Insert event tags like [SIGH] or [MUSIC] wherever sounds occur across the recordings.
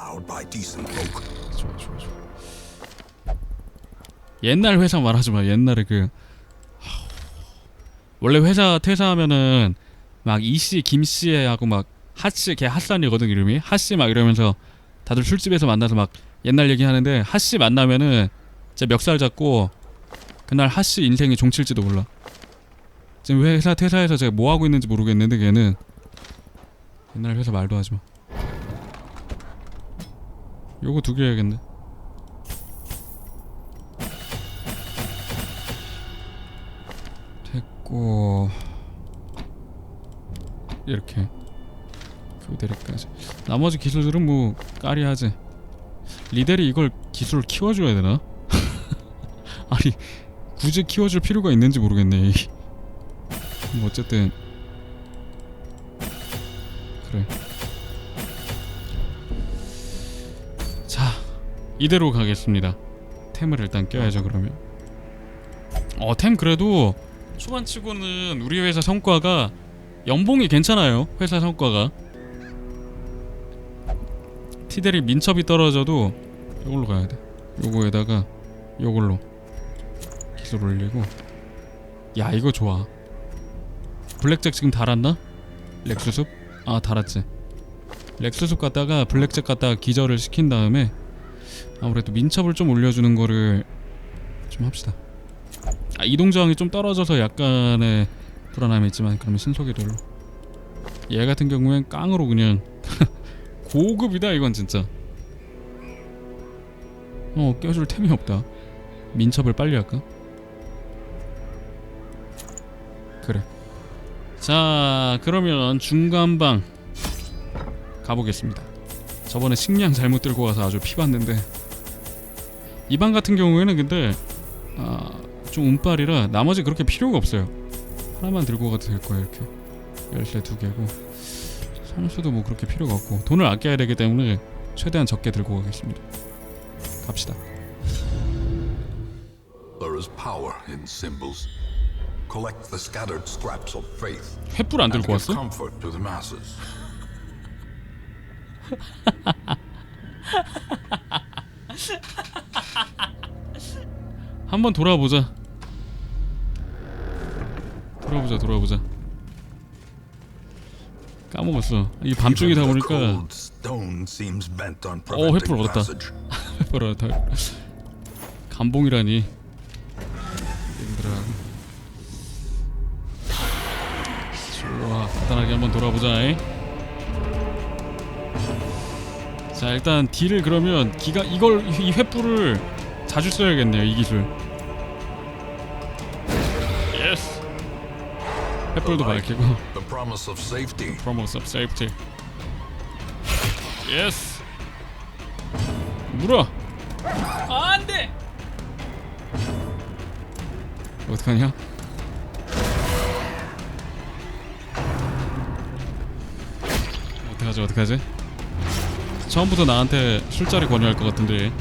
allowed by decent folk. 좋아 좋아 좋아. 옛날 회사 말하지 마. 옛날에 그 하, 원래 회사 퇴사하면은 막 이씨 김씨 하고 막 하씨 걔 핫산이거든 이름이. 하씨 막 이러면서 다들 술집에서 만나서 막 옛날 얘기하는데 하씨 만나면은 진짜 멱살 잡고 그날 하씨 인생이 종칠지도 몰라. 지금 회사 퇴사해서 제가 뭐 하고 있는지 모르겠는데 걔는 옛날 회사 말도 하지 마 요거 두 개 해야겠네. 됐고. 이렇게. 교대리까지. 나머지 기술들은 뭐 까리하지. 리델이 이걸 기술을 키워줘야 되나? [LAUGHS] 아니 굳이 키워줄 필요가 있는지 모르겠네 뭐 어쨌든. 그래 이대로 가겠습니다. 템을 일단 껴야죠 그러면. 어 템 그래도 초반치고는 우리 회사 성과가 연봉이 괜찮아요 회사 성과가. 티델이 민첩이 떨어져도 이걸로 가야 돼. 요거에다가 요걸로 기술 올리고. 야 이거 좋아. 블랙잭 지금 달았나? 렉수숲? 아 달았지. 렉수숲 갔다가 블랙잭 갔다가 기절을 시킨 다음에 아무래도 민첩을 좀 올려주는 거를 좀 합시다. 아, 이동 저항이 좀 떨어져서 약간의 불안함이 있지만 그러면 신속이돌로. 얘 같은 경우엔 깡으로 그냥 [LAUGHS] 고급이다 이건 진짜. 어 껴줄 템이 없다. 민첩을 빨리 할까? 그래. 자 그러면 중간방 가보겠습니다. 저번에 식량 잘못 들고 가서 아주 피봤는데 이 방 같은 경우에는 근데 아, 좀 운빨이라 나머지 그렇게 필요가 없어요. 하나만 들고 가도 될 거예요 이렇게. 열쇠 두 개고. 선수도 뭐 그렇게 필요가 없고. 돈을 아껴야 되기 때문에 최대한 적게 들고 가겠습니다. 갑시다. There is power in symbols. Collect the scattered scraps of faith. 횃불 안 들고 왔어? comfort to the masses. [LAUGHS] [LAUGHS] 한번 돌아보자. 돌아보자 돌아보자. 까먹었어. 이 밤중이다 보니까 어, 횃불 얻었다. passage. [LAUGHS] 해봐라 다. 감봉이라니. 힘들어 좋아. 간단하게 한번 돌아보자 잉? 자 일단 딜을 그러면 기가 이걸 이 횃불을 자주 써야겠네요 이 기술. 예스 횃불도 밝히고. The promise of safety. promise of safety. 예스 물어! 안돼! 어떡하냐? 어떡하지 어떡하지 처음부터 나한테 술자리 권유할 것 같은데.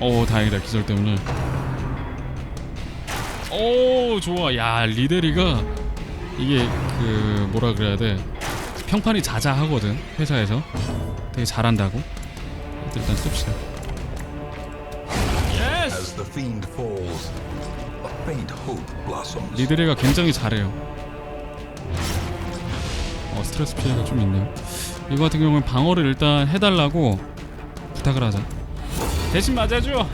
오 다행이다 기절 때문에. 오 좋아. 야 리데리가 이게 그 뭐라 그래야 돼? 평판이 자자하거든 회사에서. 되게 잘한다고. 일단 씁시다. 리데리가 굉장히 잘해요 어 스트레스 피해가 좀 있네요. 이거 같은 경우는 방어를 일단 해달라고 부탁을 하자. 대신 맞아줘.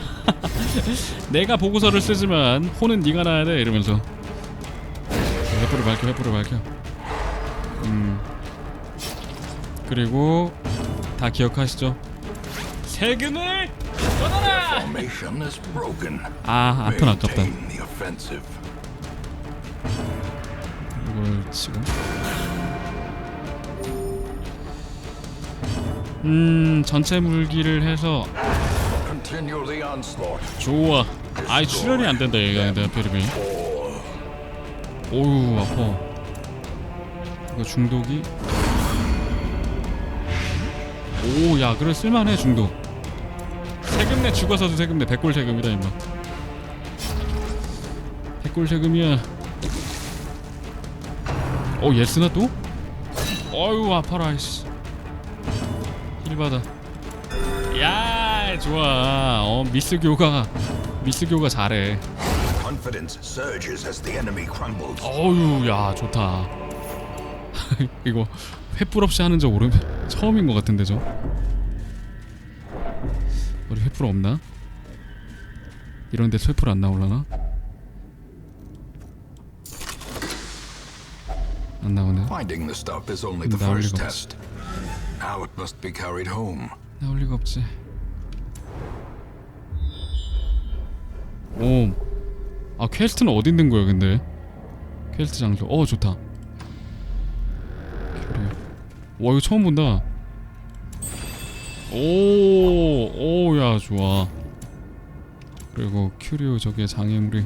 [LAUGHS] 내가 보고서를 쓰지만 혼은 네가 나야 돼 이러면서. 횃불을 밝혀 횃불을 밝혀. 음. 그리고 다 기억하시죠? 세금을 broken. 아 아픈 아깝다. 이걸 치고 음 전체 물기를 해서. 좋아. 아이 출혈이 안 된다 얘가 내가 페리비 오우 아파. 이거 중독이? 오 야 그래 쓸만해 중독. 세금 내 죽어서도 세금 내. 백골 세금이다 임마. 백골 세금이야. 어 예스나 또? 어유 아파라 이씨 힐 받아 야 좋아 어 미스 교가 미스 교가 잘해 Confidence surges as the enemy crumbles. 어유 야 좋다 이거 횃불 없이 하는 적 오름 처음인 것 같은데 저 우리 횃불 없나? 이런데 횃불 안 나올라나? 안 나오네 Finding the stuff is only the 나올 first 리가 test. Now it must be carried home. 나올 리가 없지. 오. 아 퀘스트는 어디 있는 거야 근데? 퀘스트 장소. 어 좋다. 그래. 와 이거 처음 본다. 오 오야 좋아. 그리고 큐리오 저기에 장애물이.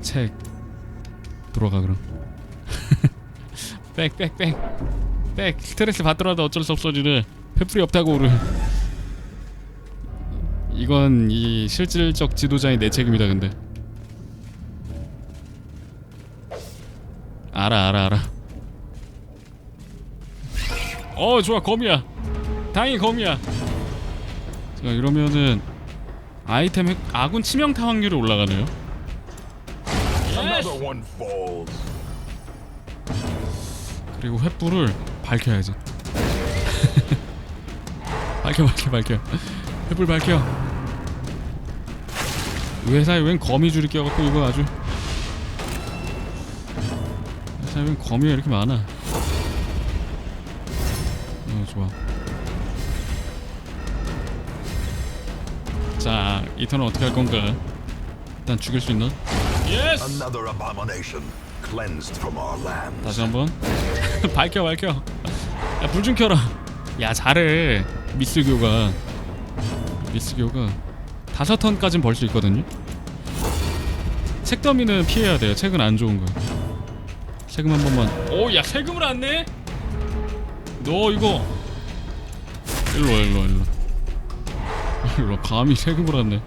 책. 들어가 그럼. [LAUGHS] 빽빽빽 빽 스트레스 받더라도 어쩔 수 없어 지를 페플이 없다고 오르 이건 이 실질적 지도자의 내 책임이다 근데. 알아 알아 알아. 어 좋아 검이야. 다행히 검이야. 자 이러면은 아이템 획, 아군 치명타 확률이 올라가네요. 그리고 횃불을 밝혀야지 [LAUGHS] 밝혀 밝혀 밝혀. 횃불 밝혀. 이 회사에 웬 거미줄이 껴갖고 이거 아주. 회사에 웬 거미가 이렇게 많아. 어 좋아. 자 이 턴은 어떻게 할 건가? 일단 죽일 수 있나? 예스! Another abomination 다시 한번. [LAUGHS] 밝혀 밝혀. 야 불 좀 켜라. 야 잘해 미스교가. 미스교가. 다섯 턴까진 벌 수 있거든요. 책더미는 피해야 돼요. 책은 안 좋은 거야 세금 한 번만. 오야 세금을 안 내? 너 이거. 일로 와, 일로 와, 일로 [LAUGHS] 일로 와. 감히 세금을 안 내.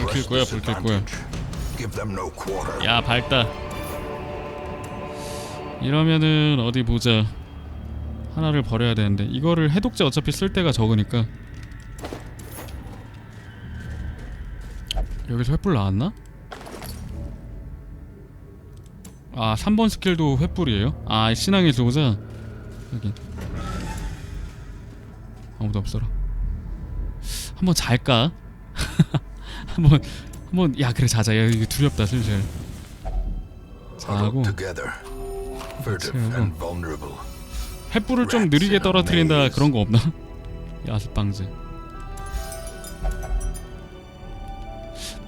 불킬 거야 불킬 거야. 야 밝다 이러면은 어디 보자. 하나를 버려야 되는데. 이거를 해독제 어차피 쓸 때가 적으니까. 여기서 횃불 나왔나? 아 3번 스킬도 횃불이에요? 아 신앙의 수호자. 여기. 아무도 없어라. 한번 잘까? [LAUGHS] 한번 한번 야 그래 자자. 야 이거 두렵다 슬슬. 자고 횃불을 좀 느리게 떨어뜨린다 그런 거 없나? 야습방지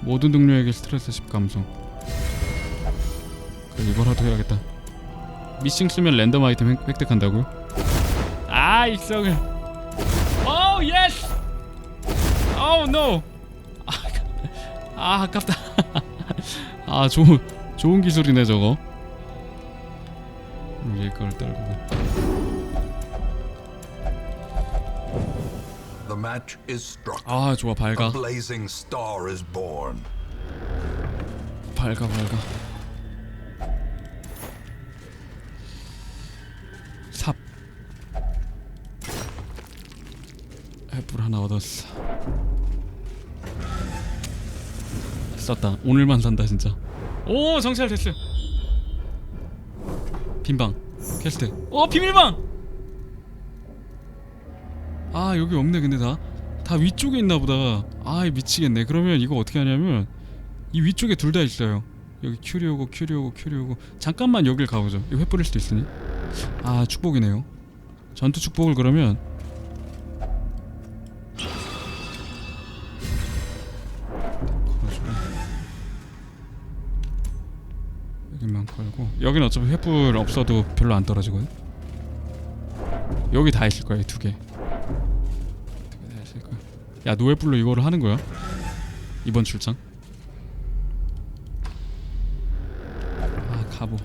모든 동료에게 스트레스 10 감소. 그래 이거라도 해야겠다. 미싱 쓰면 랜덤 아이템 획- 획득한다고요? 아 익성을. 오 예스 오노아 아깝다. [LAUGHS] 아 좋은 좋은 기술이네 저거 위에 걸 떨고. The match is struck. 아 좋아 밝아 blazing star is born. 밝아 밝아 삽. 횃불 하나 얻었어. 썼다. 오늘만 산다 진짜. 오 정찰 됐어 빈방 퀘스트 어 비밀방 아 여기 없네 근데 다 다 위쪽에 있나 보다 아 미치겠네 그러면 이거 어떻게 하냐면 이 위쪽에 둘 다 있어요. 여기 큐리오고 큐리오고 큐리오고 잠깐만 여길 가보죠. 이거 횃불일 수도 있으니. 아 축복이네요. 전투 축복을 그러면 걸고 여기는 어차피 횃불 없어도 별로 안 떨어지거든. 여기 다 있을 거야 이두 개. 두 개 다 있을 거야. 야 노예불로 이거를 하는 거야? 이번 출장? 아 가보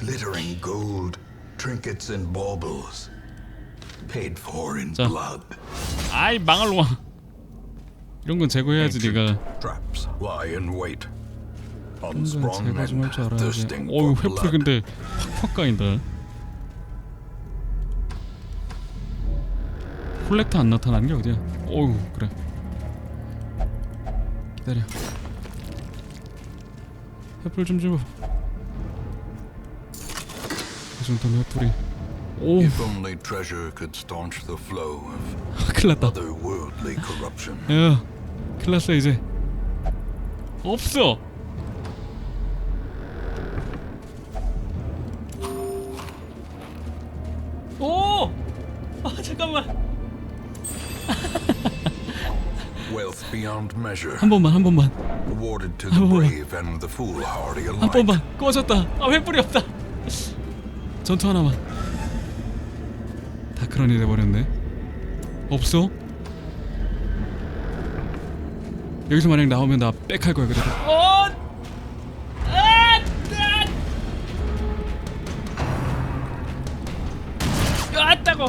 Glittering gold, trinkets and baubles. Paid for in 자. blood. 아이 망할 놈아 이런 건 제거해야지 네가. Unstrung 제가 좀할 줄 알아야지 어우 횃불. 근데 확확 까인다. 콜렉터 안 나타나는 게 어디야? 어우 그래. 기다려. 횃불 좀 주고 그 정도면 횃불이. 오 If only treasure could staunch the flow of 큰일 [LAUGHS] 났다 otherworldly corruption. 야 큰일 났어 이제 없어 오! 아 잠깐만 Wealth beyond measure, 한 번만 한 번만 awarded to the Oh. brave and the foolhardy 한 alike. 번만 꺼졌다 아 횃불이 없다 전투 하나만 다크런이 돼버렸네 없어? 여기서 만약 나오면 나 빽할 거야 그래도 어! 아! 아! 아따고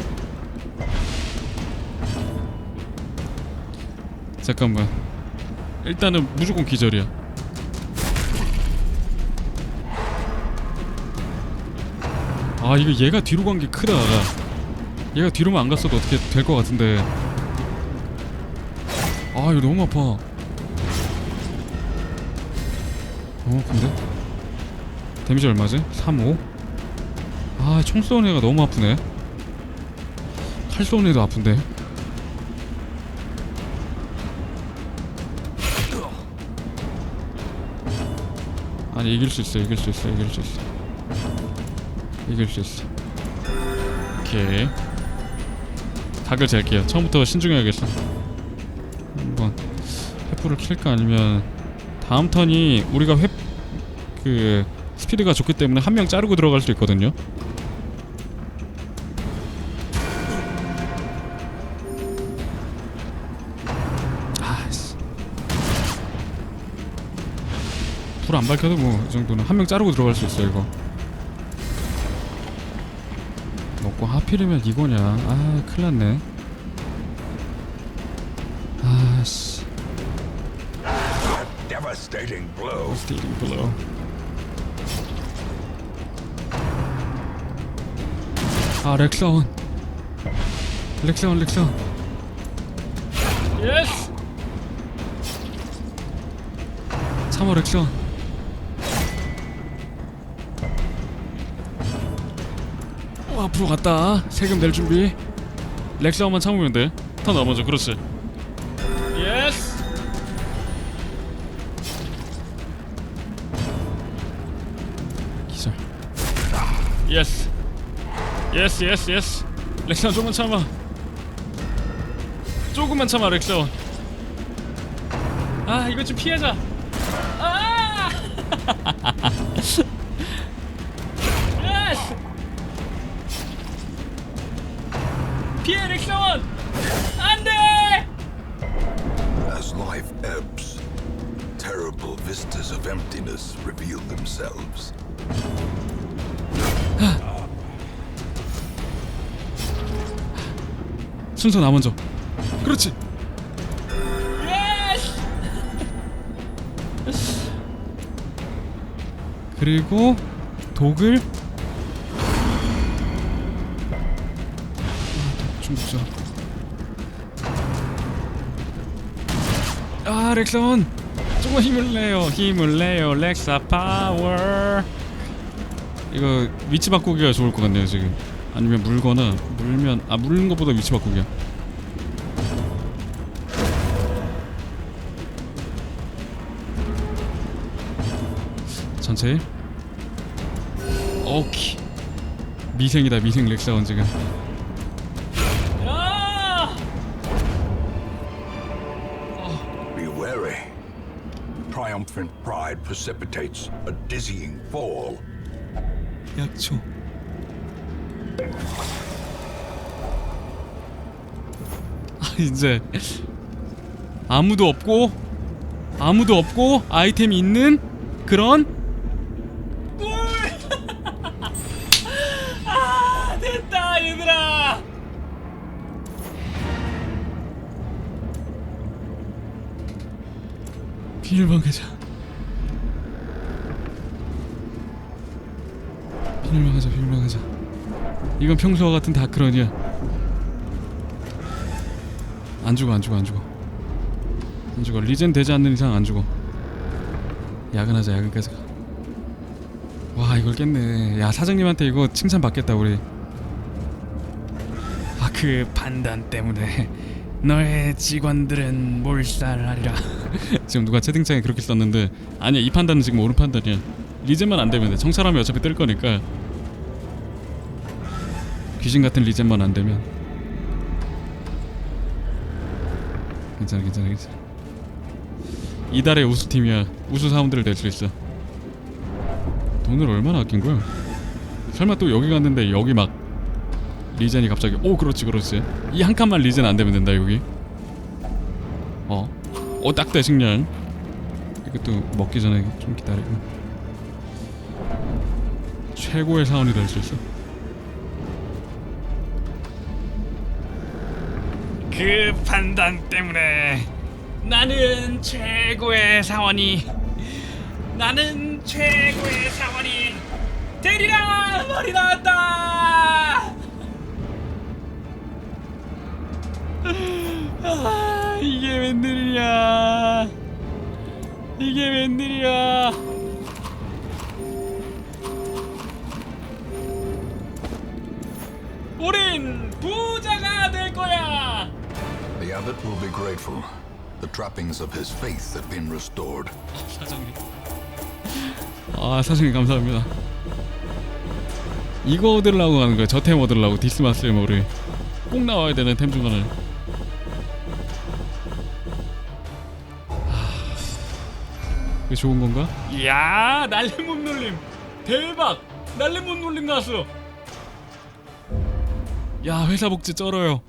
잠깐만 일단은 무조건 기절이야 아 이거 얘가 뒤로 간 게 크다 얘가 뒤로만 안 갔어도 어떻게 될 것 같은데. 아 이거 너무 아파. 어 근데? 데미지 얼마지? 3, 5? 아총 쏘는 애가 너무 아프네. 칼 쏘는 애도 아픈데. 아니 이길 수 있어 이길 수 있어 이길 수 있어. 이길 수 있어. 오케이 각을 잴게요. 처음부터 신중해야겠어. 한번 횃불을 킬까? 아니면 다음 턴이 우리가 횃... 그 스피드가 좋기 때문에 한 명 자르고 들어갈 수 있거든요. 아씨. 불안 밝혀도 뭐 이 정도는 한 명 자르고 들어갈 수 있어 이거 먹고 하필이면 이거냐. 아 큰일났네. 아씨. Devastating blow. 스테이링 블로 아 렉사원 렉사원 렉사원 예스 참어 렉사원 앞으로 갔다. 세금 낼 준비. 렉사원만 참으면 돼턴 넘어져. 그렇지. 예스 기절. 예스 예스 예스 예스 렉사원 조금만 참아. 조금만 참아 렉사원 아 이거 좀 피하자 vistas of emptiness reveal themselves. 순서 나 먼저 그렇지 그리고 독을 아, 중국자 아 렉선 조금만 힘을 내요 힘을 내요. 렉사 파워 이거 위치 바꾸기가 좋을 것 같네요 지금. 아니면 물거나 물면 아 물는 것보다 위치 바꾸기야. 1 오케이. 미생이다 미생 렉사원 지금 Triumphant pride precipitates a dizzying fall. 약초 아, 이제 아무도 없고 아무도 없고 아이템이 있는 그런 아 됐다 얘들아 비밀방 가자 설명하자 설명하자. 이건 평소와 같은 다크런이야 안 죽어 안 죽어 안 죽어. 안 죽어. 리젠 되지 않는 이상 안 죽어. 야근하자 야근까지 가와 이걸 깼네. 야 사장님한테 이거 칭찬 받겠다 우리. 아 그 판단 때문에 너의 직원들은 몰살하리라. [LAUGHS] 지금 누가 채팅창에 그렇게 썼는데. 아니야 이 판단은 지금 옳은 판단이야. 리젠만 안 되면 돼. 청사람이 어차피 뜰 거니까 귀신 같은 리젠만 안 되면. 괜찮아 괜찮아 괜찮아. 이달의 우수팀이야. 우수 사원들을 낼 수 있어. 돈을 얼마나 아낀 거야? 설마 또 여기 갔는데 여기 막 리젠이 갑자기 오 그렇지 그렇지. 이 한 칸만 리젠 안 되면 된다 여기. 어어 딱대 식량. 이것도 먹기 전에 좀 기다리고. 최고의 사원이 될 수 있어 그 판단 때문에 나는 최고의 사원이 나는 최고의 사원이 되리라 말이 나왔다! 아, 이게 웬일이야 이게 웬일이야 abbot will be grateful. The trappings of his faith have been restored. 사장님. 아 사장님 감사합니다. 이거 얻으려고 가는 거야. 저템 얻으려고 디스마스의 모를 꼭 나와야 되는 템 중 하나를. 아, 이게 좋은 건가? 이야 날림 못 놀림 대박 날림 못 놀림 나왔어. 야 회사 복지 쩔어요.